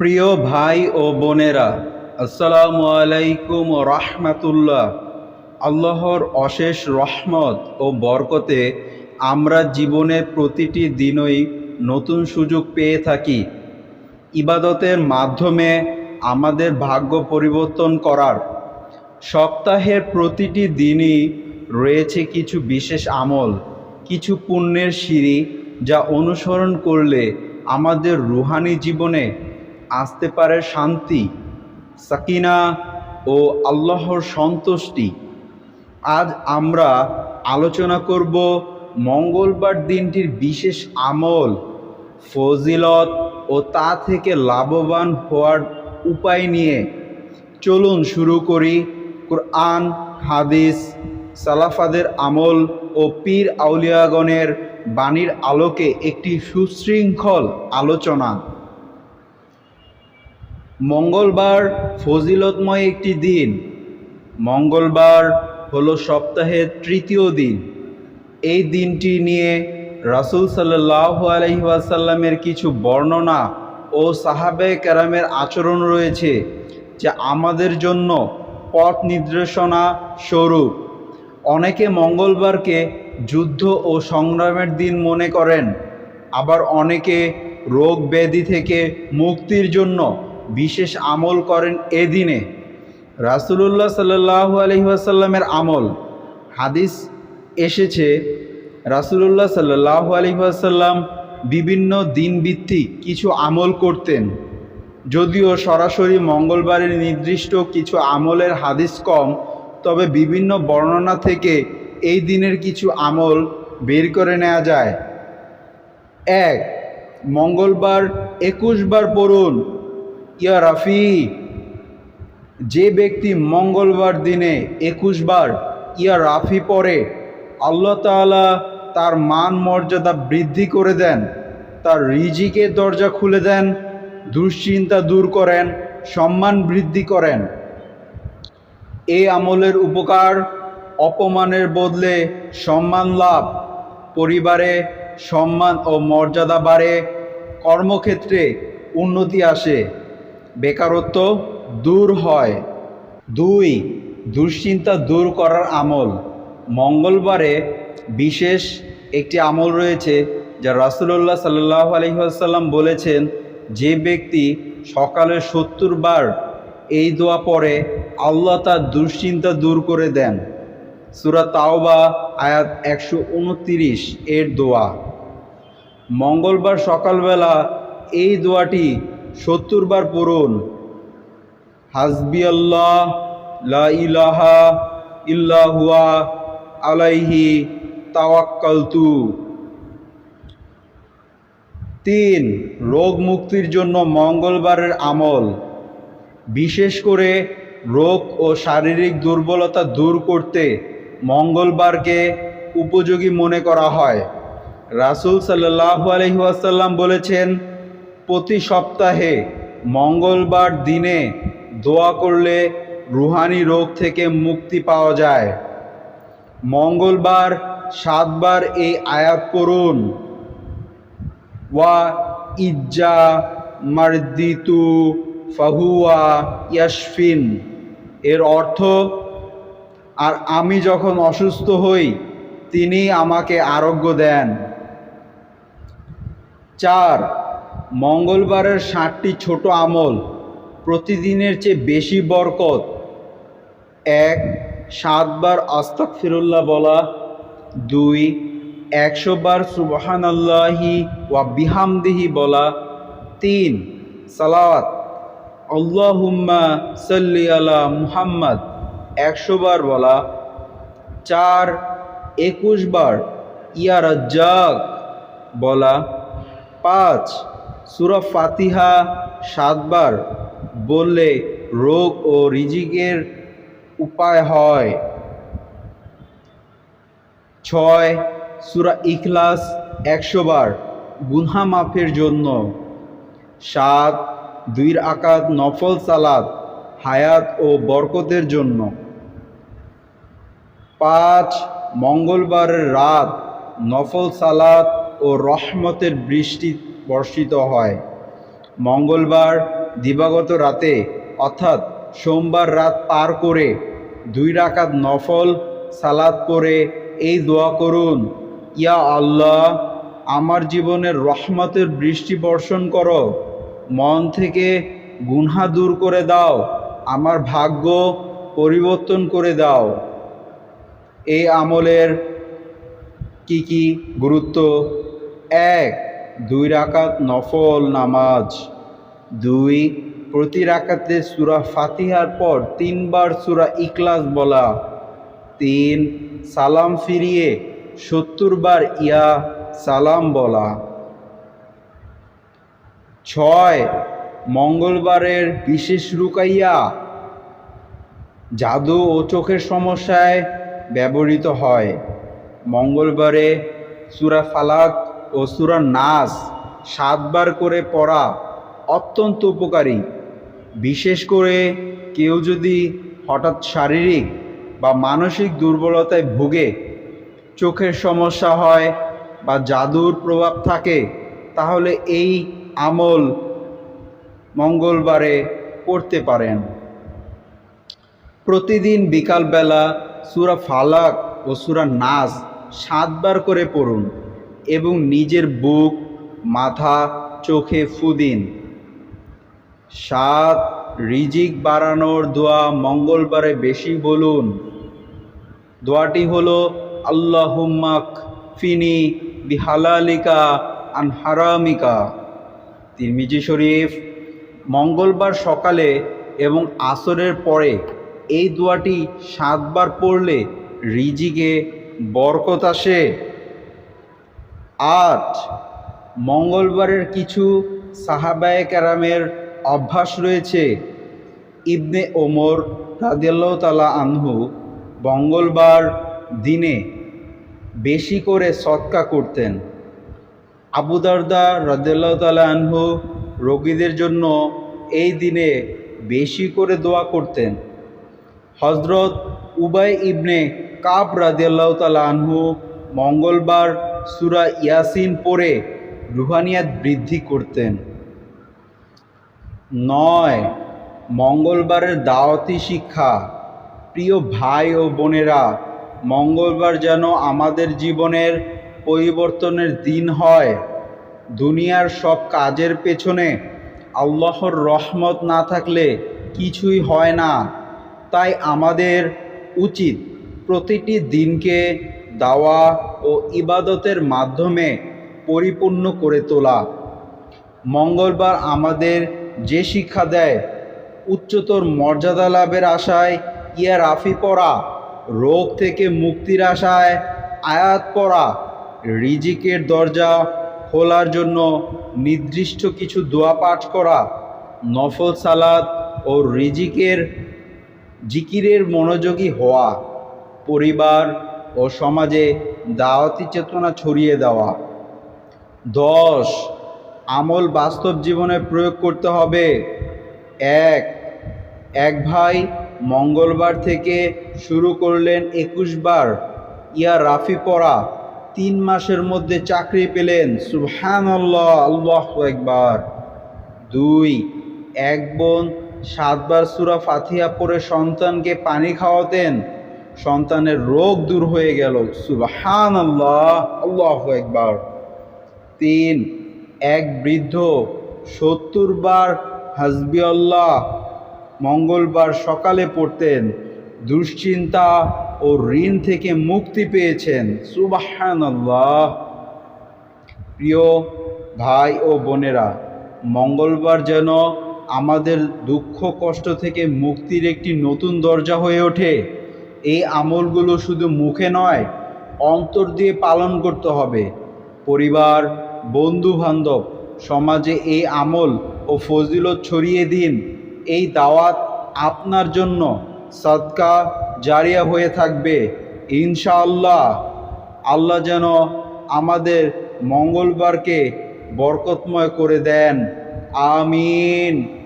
প্রিয় ভাই ও বোনেরা, আসসালামু আলাইকুম রহমাতুল্লাহ। আল্লাহর অশেষ রহমত ও বরকতে আমরা জীবনের প্রতিটি দিনই নতুন সুযোগ পেয়ে থাকি। ইবাদতের মাধ্যমে আমাদের ভাগ্য পরিবর্তন করার সপ্তাহের প্রতিটি দিনই রয়েছে কিছু বিশেষ আমল, কিছু পুণ্যের সিঁড়ি যা অনুসরণ করলে আমাদের রুহানি জীবনে আসতে পারে শান্তি, সাকিনা ও আল্লাহর সন্তুষ্টি। আজ আমরা আলোচনা করব মঙ্গলবার দিনটির বিশেষ আমল, ফজিলত ও তা থেকে লাভবান হওয়ার উপায় নিয়ে। চলুন শুরু করি কোরআন, হাদিস, সালাফাদের আমল ও পীর আউলিয়াগণের বাণীর আলোকে একটি সুশৃঙ্খল আলোচনা। মঙ্গলবার ফজিলতময় একটি দিন। মঙ্গলবার হলো সপ্তাহের তৃতীয় দিন। এই দিনটি নিয়ে রাসুল সাল্লাহ আলহিহাসাল্লামের কিছু বর্ণনা ও সাহাবে কেরামের আচরণ রয়েছে, যা আমাদের জন্য পথ নির্দেশনা স্বরূপ। অনেকে মঙ্গলবারকে যুদ্ধ ও সংগ্রামের দিন মনে করেন, আবার অনেকে রোগ ব্যাধি থেকে মুক্তির জন্য বিশেষ আমল করেন এ দিনে। রাসুলুল্লাহ সাল্লাহ আলহিহাসাল্লামের আমল। হাদিস এসেছে, রাসুলুল্লাহ সাল্লাহ আলহিহাসাল্লাম বিভিন্ন দিনভিত্তিক কিছু আমল করতেন। যদিও সরাসরি মঙ্গলবারের নির্দিষ্ট কিছু আমলের হাদিস কম, তবে বিভিন্ন বর্ণনা থেকে এই দিনের কিছু আমল বের করে নেওয়া যায়। এক, মঙ্গলবার একুশ বার পড়ুন। ইয়া রাফি, যে ব্যক্তি মঙ্গলবার দিনে একুশ বার ইয়া রাফি পরে আল্লাহ তাআলা তার মান মর্যাদা বৃদ্ধি করে দেন, তার রিজিকের দরজা খুলে দেন, দুশ্চিন্তা দূর করেন, সম্মান বৃদ্ধি করেন। এই আমলের উপকার, অপমানের বদলে সম্মান লাভ, পরিবারে সম্মান ও মর্যাদা বাড়ে, কর্মক্ষেত্রে উন্নতি আসে। বেকারত্ব দূর হয়। দুই, দুশ্চিন্তা দূর করার আমল। মঙ্গলবারে বিশেষ একটি আমল রয়েছে যা রাসুলুল্লাহ সাল্লাহ আলহিহাসাল্লাম বলেছেন, যে ব্যক্তি সকালে সত্তর বার এই দোয়া পরে আল্লাহ তার দুশ্চিন্তা দূর করে দেন। সুরা তাওবা আয়াত একশো উনতিরিশ এর দোয়া। মঙ্গলবার সকালবেলা এই দোয়াটি সত্তর বার পড়ুন। হাসবি আল্লাহ, লা ইলাহা ইল্লাহুয়া আলাইহি তাওয়াক্কালতু। তিন, রোগ মুক্তির জন্য মঙ্গলবারের আমল। বিশেষ করে রোগ ও শারীরিক দুর্বলতা দূর করতে মঙ্গলবারকে উপযোগী মনে করা হয়। রাসুল সাল্লাহ আলহিহাসাল্লাম বলেছেন প্রতি সপ্তাহে মঙ্গলবার দিনে দোয়া করলে রুহানি রোগ থেকে মুক্তি পাওয়া যায়। মঙ্গলবার, সাতবার এই আয়াত করুন ওয়া ইজ্জা মার্দিতু ফাহুয়া ইয়াসফিন এর অর্থ, আর আমি যখন অসুস্থ হই, তিনি আমাকে আরোগ্য দেন। চার মঙ্গলবারের ষাটটি ছোট আমল প্রতিদিনের চেয়ে বেশি বরকত। এক, সাতবার আস্তাক ফিরুল্লাহ বলা। দুই একশো বার সুবহান আল্লাহি ওয়া বিহামদিহি বলা। তিন সালাওয়াত আল্লাহুম্মা সাল্লি আলা মুহাম্মদ একশো বার বলা। চার একুশ বার ইয়া রাজ্জাক বলা। পাঁচ সুরা ফাতিহা সাতবার বললে রোগ ও রিজিকের উপায় হয়। ছয়, সুরা ইখলাস একশো বার গুনহা মাফের জন্য। সাত, দুই আকাত নফল সালাদ হায়াত ও বরকতের জন্য। পাঁচ, মঙ্গলবারের রাত নফল সালাত ও রহমতের বৃষ্টি বর্ষিত হয়। মঙ্গলবার দিবাগত রাতে, অর্থাৎ সোমবার রাত পার করে দুই রাকাত নফল সালাদ করে এই দোয়া করুন, ইয়া আল্লাহ, আমার জীবনের রহমতের বৃষ্টি বর্ষণ করো, মন থেকে গুনহা দূর করে দাও, আমার ভাগ্য পরিবর্তন করে দাও। এই আমলের কি কি গুরুত্ব? এক দুই রাকাত নফল নামাজ। দুই, প্রতি রাকাতে সুরা ফাতিহার পর তিনবার সুরা ইকলাস বলা। তিন, সালাম ফিরিয়ে সত্তর বার ইয়া সালাম বলা। ছয়, মঙ্গলবারের বিশেষ রুকাইয়া। জাদু ও চোখের সমস্যায় ব্যবহৃত হয়। মঙ্গলবারে সুরা ফালাক ও সুরা নাস সাতবার করে পড়া অত্যন্ত উপকারী। বিশেষ করে কেউ যদি হঠাৎ শারীরিক বা মানসিক দুর্বলতায় ভুগে, চোখের সমস্যা হয় বা জাদুর প্রভাব থাকে, তাহলে এই আমল মঙ্গলবারে করতে পারেন। প্রতিদিন বিকালবেলা সুরা ফালাক ও সুরা নাস সাতবার করে পড়ুন। এবং নিজের বুক, মাথা, চোখে ফুদিন সাত, রিজিক বাড়ানোর দোয়া মঙ্গলবারে বেশি বলুন। দোয়াটি হলো আল্লাহুম্মাক ফিনি বিহালালিকা আন হারামিকা। তিরমিজি শরীফ, মঙ্গলবার সকালে এবং আসরের পরে এই দোয়াটি সাতবার পড়লে রিজিকে বরকত আসে। আট। মঙ্গলবারের কিছু সাহাবায় কেরামের অভ্যাস রয়েছে। ইবনে ওমর রাদিয়াল্লাহ তালা আনহু মঙ্গলবার দিনে বেশি করে সৎকা করতেন। আবু দারদা রাদিয়াল্লাহ তালা আনহু রোগীদের জন্য এই দিনে বেশি করে দোয়া করতেন। হজরত উবাই ইবনে কাব রাদিয়াল্লাহ তালা আনহু মঙ্গলবার সুরা ইয়াসিন পড়ে রুহানিয়াত বৃদ্ধি করতেন। নয়, মঙ্গলবারের দাওয়াতি শিক্ষা। প্রিয় ভাই ও বোনেরা, মঙ্গলবার যেন আমাদের জীবনের পরিবর্তনের দিন হয়। দুনিয়ার সব কাজের পেছনে আল্লাহর রহমত না থাকলে কিছুই হয় না। তাই আমাদের উচিত প্রতিটি দিনকে দাওয়া ও ইবাদতের মাধ্যমে পরিপূর্ণ করে তোলা। মঙ্গলবার আমাদের যে শিক্ষা দেয়, উচ্চতর মর্যাদা লাভের আশায় ইয়া রাফি পড়া, রোগ থেকে মুক্তির আশায় আয়াত পড়া, রিজিকের দরজা খোলার জন্য নির্দিষ্ট কিছু দোয়া পাঠ করা, নফল সালাদ ও রিজিকের জিকিরের মনোযোগী হওয়া, পরিবার ও সমাজে দাওয়াতি চেতনা ছড়িয়ে দেওয়া। দশ, আমল বাস্তব জীবনে প্রয়োগ করতে হবে। এক এক ভাই মঙ্গলবার থেকে শুরু করলেন একুশ বার। ইয়া রাফি পড়া। তিন মাসের মধ্যে চাকরি পেলেন। সুবহান আল্লাহ একবার দুই, এক বোন সাতবার সুরা ফাতিহা পরে সন্তানকে পানি খাওয়াতেন। সন্তানের রোগ দূর হয়ে গেল। সুবহান আল্লাহ আল্লাহ একবার তিন, এক বৃদ্ধ সত্তর বার হাসবি আল্লাহ, মঙ্গলবার সকালে পড়তেন। দুশ্চিন্তা ও ঋণ থেকে মুক্তি পেয়েছেন। সুবাহান আল্লাহ প্রিয় ভাই ও বোনেরা, মঙ্গলবার যেন আমাদের দুঃখ কষ্ট থেকে মুক্তির একটি নতুন দরজা হয়ে ওঠে। এই আমলগুলো শুধু মুখে নয়, অন্তর দিয়ে পালন করতে হবে। পরিবার বন্ধু বান্ধব সমাজে এই আমল ও ফজিলত ছড়িয়ে দিন। এই দাওয়াত আপনার জন্য সদকা জারিয়া হয়ে থাকবে। ইনশাআল্লাহ, আল্লাহ যেন আমাদের মঙ্গলবারকে বরকতময় করে দেন। আমিন।